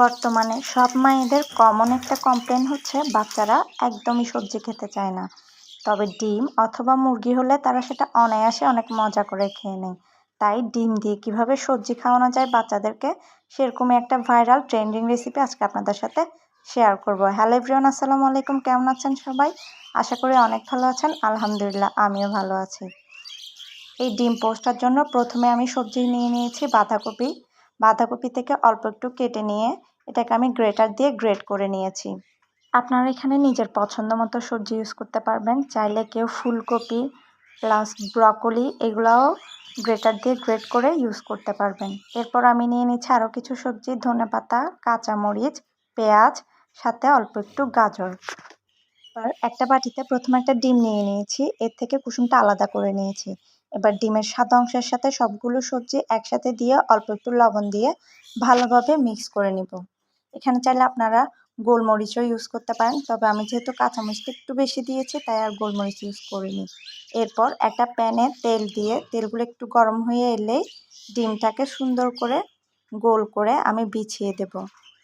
বর্তমানে সব মায়েদের কমন একটা কমপ্লেন হচ্ছে, বাচ্চারা একদমই সবজি খেতে চায় না। তবে ডিম অথবা মুরগি হলে তারা সেটা অনায়াসে অনেক মজা করে খেয়ে নেয়। তাই ডিম দিয়ে কীভাবে সবজি খাওয়ানো যায় বাচ্চাদেরকে, সেরকমই একটা ভাইরাল ট্রেন্ডিং রেসিপি আজকে আপনাদের সাথে শেয়ার করব। হ্যালো এভরিওয়ান আসসালামু আলাইকুম, কেমন আছেন সবাই? আশা করি অনেক ভালো আছেন। আলহামদুলিল্লাহ, আমিও ভালো আছি। এই ডিম পোস্টার জন্য প্রথমে আমি সবজি নিয়ে নিয়েছি বাঁধাকপি। বাঁধাকপি থেকে অল্প একটু কেটে নিয়ে এটাকে আমি গ্রেটার দিয়ে গ্রেট করে নিয়েছি। আপনারা এখানে নিজের পছন্দ মতো সবজি ইউজ করতে পারবেন। চাইলে কেউ ফুলকপি প্লাস ব্রকলি এগুলাও গ্রেটার দিয়ে গ্রেট করে ইউজ করতে পারবেন। এরপর আমি নিয়ে নিচ্ছি আরও কিছু সবজি ধনে পাতা কাঁচামরিচ, পেঁয়াজ, সাথে অল্প একটু গাজর। এবার একটা বাটিতে প্রথমে একটা ডিম নিয়ে নিয়েছি। এর থেকে কুসুমটা আলাদা করে নিয়েছি। এবার ডিমের সাদা অংশের সাথে সবগুলো সবজি একসাথে দিয়ে অল্প একটু লবণ দিয়ে ভালোভাবে মিক্স করে নিব। এখানে চাইলে আপনারা গোলমরিচও ইউজ করতে পারেন, তবে আমি যেহেতু কাঁচামরিচটা একটু বেশি দিয়েছি, তাই আর গোলমরিচ ইউজ করিনি। এরপর একটা প্যানে তেল দিয়ে, তেলগুলো একটু গরম হয়ে এলেই ডিমটাকে সুন্দর করে গোল করে আমি বিছিয়ে দেব।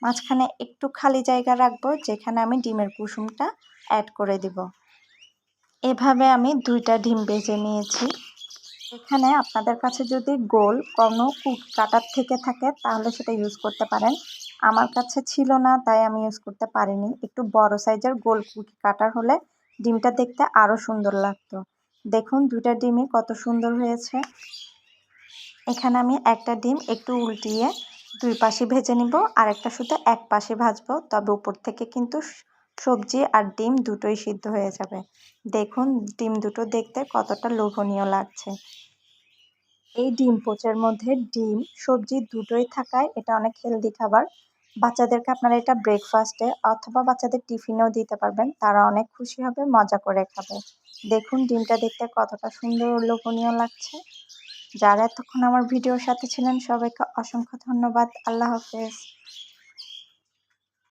মাঝখানে একটু খালি জায়গা রাখব, যেখানে আমি ডিমের কুসুমটা অ্যাড করে দিব। এভাবে আমি দুইটা ডিম বেজে নিয়েছি। এখানে আপনাদের কাছে যদি গোল কোনো কুট কাটার থেকে থাকে, তাহলে সেটা ইউজ করতে পারেন। আমার কাছে ছিল না, তাই আমি ইউজ করতে পারিনি। একটু বড় সাইজের গোল কুকি কাটার হলে ডিমটা দেখতে আরও সুন্দর লাগতো। দেখুন, দুইটা ডিমই কত সুন্দর হয়েছে। এখানে আমি একটা ডিম একটু উল্টিয়ে দুই পাশে ভেজে নিব আর একটা শুধু এক পাশে ভাজবো, তবে উপর থেকে কিন্তু সবজি আর ডিম দুটোই সিদ্ধ হয়ে যাবে। দেখুন, ডিম দুটো দেখতে কতটা লোভনীয় লাগছে। এই ডিম পোচের মধ্যে ডিম, সবজি দুটোই থাকায় এটা অনেক হেলদি খাবার। বাচ্চাদেরকে আপনারা এটা ব্রেকফাস্টে অথবা বাচ্চাদের টিফিনেও দিতে পারবেন। তারা অনেক খুশি হবে, মজা করে খাবে। দেখুন, ডিমটা দেখতে কতটা সুন্দর লোভনীয় লাগছে। যারা এতক্ষণ আমার ভিডিওর সাথে ছিলেন, সবাইকে অসংখ্য ধন্যবাদ। আল্লাহ হাফেজ।